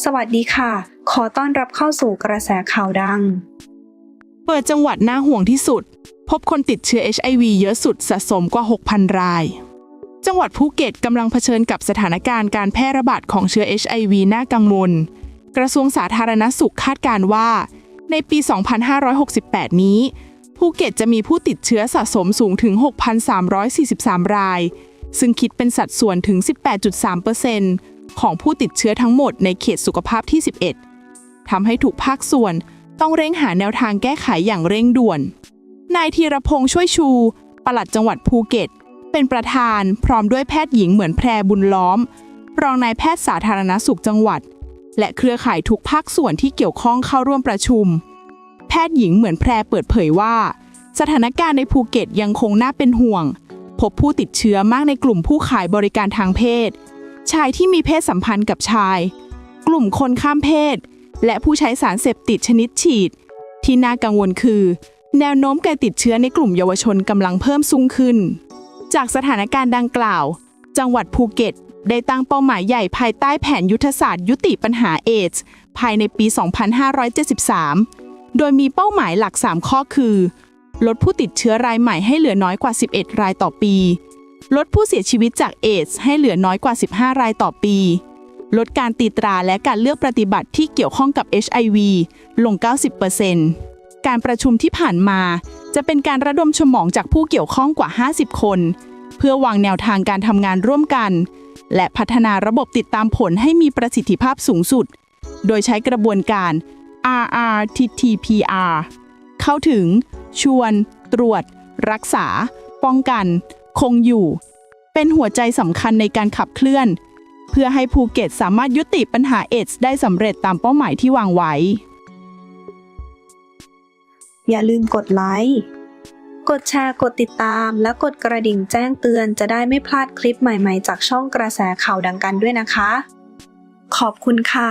สวัสดีค่ะ ขอต้อนรับเข้าสู่กระแสข่าวดัง เปิดจังหวัดน่าห่วงที่สุด พบคนติดเชื้อ HIV เยอะสุดสะสมกว่า 6,000 ราย จังหวัดภูเก็ตกำลังเผชิญกับสถานการณ์การแพร่ระบาดของเชื้อ HIV น่ากังวล กระทรวงสาธารณสุขคาดการว่า ในปี 2568 นี้ ภูเก็ตจะมีผู้ติดเชื้อสะสมสูงถึง 6,343 ราย ซึ่งคิดเป็นสัดส่วนถึง 18.3% ของผู้ติดเชื้อทั้งหมดในเขตสุขภาพที่ 11 ทำให้ถูกภาคส่วนต้องเร่งหาแนวทางแก้ไขอย่างเร่งด่วน นายธีรพงษ์ช่วยชู ปลัดจังหวัดภูเก็ต เป็นประธานพร้อมด้วยแพทย์หญิงเหมือนแพรบุญล้อม รองนายแพทย์สาธารณสุขจังหวัด และเครือข่ายทุกภาคส่วนที่เกี่ยวข้องเข้าร่วมประชุม แพทย์หญิงเหมือนแพรเปิดเผยว่า สถานการณ์ในภูเก็ตยังคงน่าเป็นห่วง พบผู้ติดเชื้อมากในกลุ่มผู้ขายบริการทางเพศ ชายที่มีเพศสัมพันธ์กับชาย กลุ่มคนข้ามเพศ และผู้ใช้สารเสพติดชนิดฉีด ที่น่ากังวลคือ แนวโน้มการติดเชื้อในกลุ่มเยาวชนกำลังเพิ่มสูงขึ้น จากสถานการณ์ดังกล่าว จังหวัดภูเก็ต ได้ตั้งเป้าหมายใหญ่ภายใต้แผนยุทธศาสตร์ยุติปัญหาเอดส์ภายในปี 2573 โดยมีเป้าหมายหลัก 3 ข้อคือ ลดผู้ติดเชื้อรายใหม่ให้เหลือน้อยกว่า 11 รายต่อปี ลดผู้เสียชีวิตจากเอดส์ให้เหลือน้อยกว่า 15 รายต่อปี ลดการตีตราและการเลือกปฏิบัติที่เกี่ยวข้องกับ HIV ลง 90%การประชุมที่ผ่านมาจะเป็นการระดมสมองจากผู้เกี่ยวข้องกว่า 50 คน เพื่อวางแนวทางการทำงานร่วมกัน และพัฒนาระบบติดตามผลให้มีประสิทธิภาพสูงสุด โดยใช้กระบวนการ RRTTPR เข้าถึง ชวน ตรวจ รักษา ป้องกัน คงอยู่ เป็นหัวใจสำคัญในการขับเคลื่อน เพื่อให้ภูเก็ตสามารถยุติปัญหาเอดส์ได้สำเร็จตามเป้าหมายที่วางไว้ อย่าลืมกดไลค์ กดแชร์ กดติดตาม และกดกระดิ่งแจ้งเตือนจะได้ไม่พลาดคลิปใหม่ๆ จากช่องกระแสข่าวดังกันด้วยนะคะ ขอบคุณค่ะ